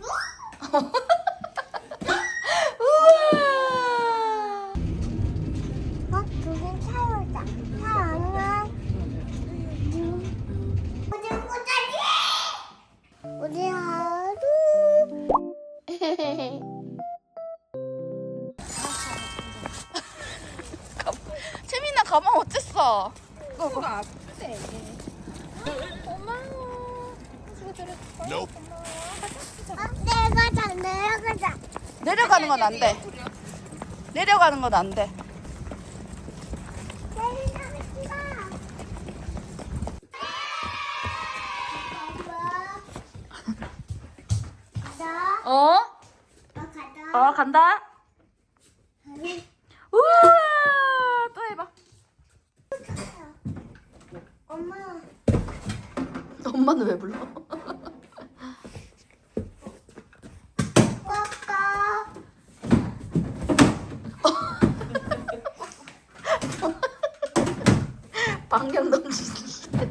우와. 어. 차? 우리 하루. 채민아 가방 어땠어? 수가 아프대 고마워 내가자, 내가자. 내려가는 건 안 돼. 내려가는 건 안 돼. 가자. 어? 어, 가자. 어 간다. 우와 또 해봐. 엄마. 엄마는 왜 불러? 꺾어. 방경 넘치는데.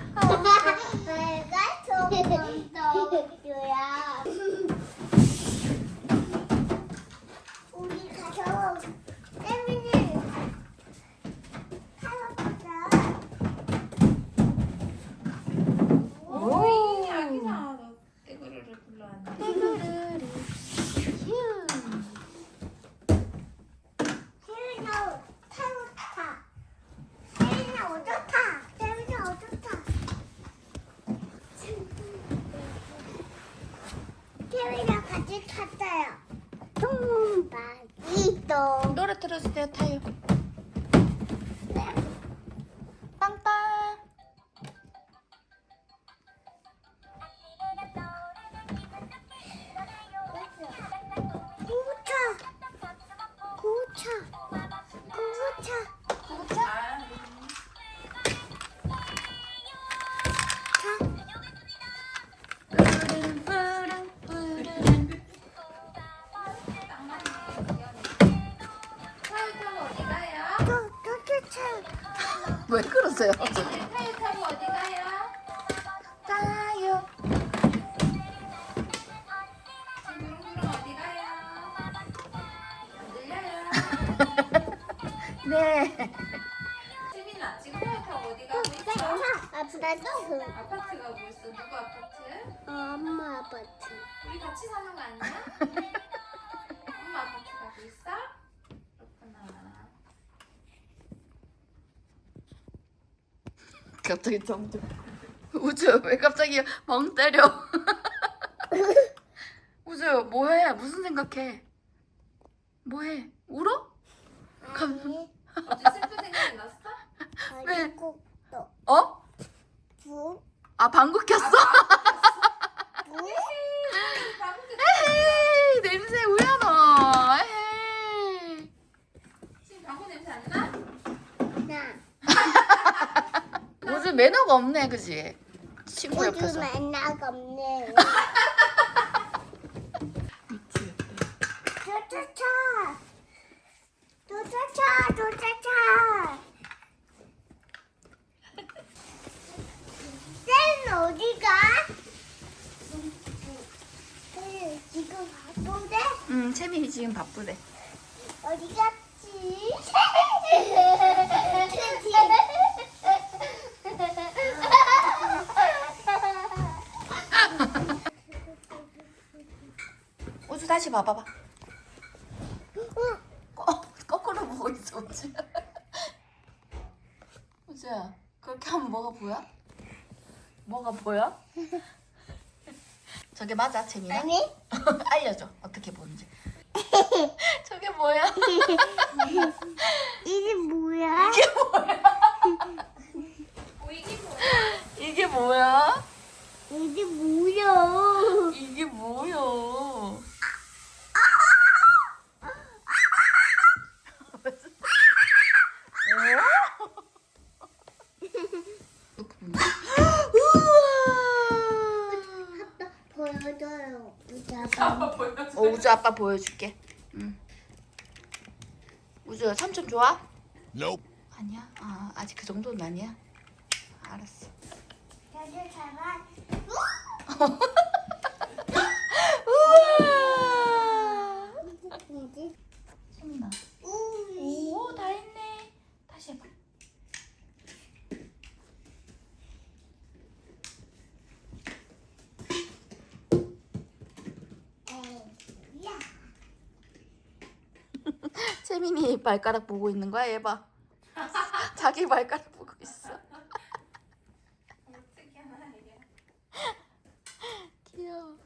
내가 조금 더 줘야. 우리 가서 혜민이 타러 가자. 오이 아기사 너 떼구르를 불러왔네 혜민아 타러 타. 혜민아 어디 타? 혜민아 어디 타? 혜민아 같이 탔어요. 똥박이 똥. 노래 틀어주세요 타요. 그러세요? 타요 타고 어디 가요? 타요. 부릉부릉 어디 가요? 안 들려요 네. 지민아 지금 타요 타고 어디 가고 있어? 아파트 아파트 가고 있어 누구 아파트? 엄마 아파트 우리 같이 사는 거 아니야? 엄마 아파트 가고 있어? 그렇구나 갑자기 점점 우주 왜 갑자기 멍 때려? 우주 뭐해? 무슨 생각해? 뭐해? 울어? 감- 어제 슬픈 생각이 났어? 왜? 꼭또 어? 부아 방구 꼈어? 부 에헤이 냄새 우연어. 에헤이. 지금 방구 냄새 안 나? 나 우주 매너가 없네, 그지? 친구 우주 옆에서. 맨날 없네. 도차차 도차차 도차차 쌤 어디가? 쌤 지금 바쁜데? 응, 채민이 지금 바쁘대. 어디 갔지? 다시 봐봐봐. 어, 거꾸로 보고 있어, 우주. 우주야, 그렇게 하면 뭐가 보여? 뭐가 보여? 저게 맞아, 채민아? 아니 알려줘, 어떻게 보는지. 저게 뭐야? 이게 뭐야? 보이긴 뭐야? 이게 뭐야? 이게 뭐야? 이게 뭐야? 우와! 보여줘요. 아빠 보여줘 어, 우주 아빠 보여줄게. 응. 우주 삼촌 좋아? Nope. 아니야? 아 아직 그 정도는 아니야? 알았어. 나도 잘만. 우와. 뭐지? 손나. 우이. 오, 다 했네. 다시 해봐. 야. 채민이 발가락 보고 있는 거야, 얘봐. 자기 발가락 보고 있어. 귀여워.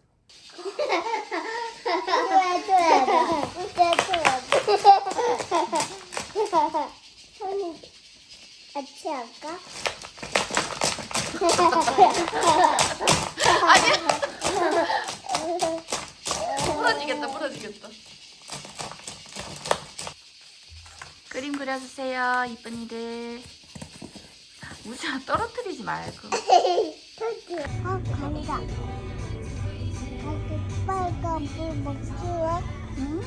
손이 같이 할까? 부러지겠다, 부러지겠다. 그려주세요, 이쁜이들. 우주야 떨어뜨리지 말고. 어, 간다. 빨간 불 먹지요? 응?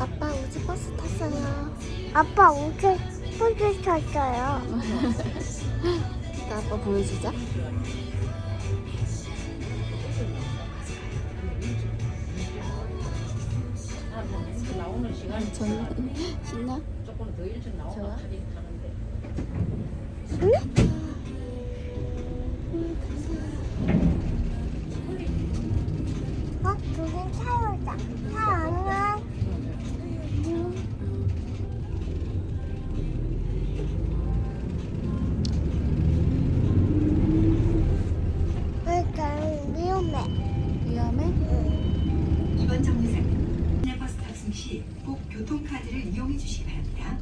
아빠 우주 버스 탔어요. 아빠 옷을 뿌듯 탔어요. 아빠 보여주자. 전 신나? 좋아. 타는데 어, 두긴 차요다. 꼭 교통카드를 이용해 주시기 바랍니다.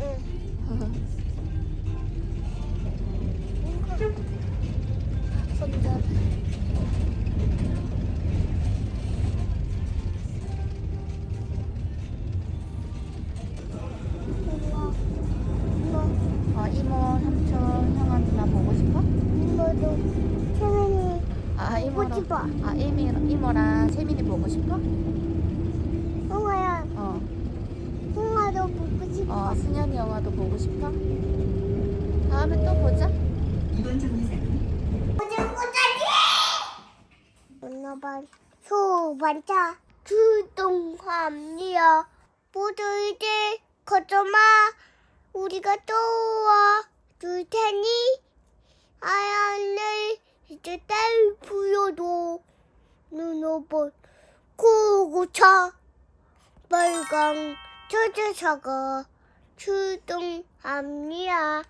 응. 손잡. 이모, 이모, 어, 이모, 삼촌, 형아, 누나 보고 싶어? 이모도 채민이 아, 이모랑. 싶어. 아, 이미, 이모랑 세민이 보고 싶어? 형아야, 어. 형아도 보고 싶어. 어, 승현이 영화도 보고 싶어? 다음에 또 보자. 이번 정류장은 오늘반 소반차 출동합니다. 모두 이제 거점아 우리가 도와줄 테니 아야를 이제 딸 부여도 눈오볼 고고차 빨강 저자사가 출동합니다.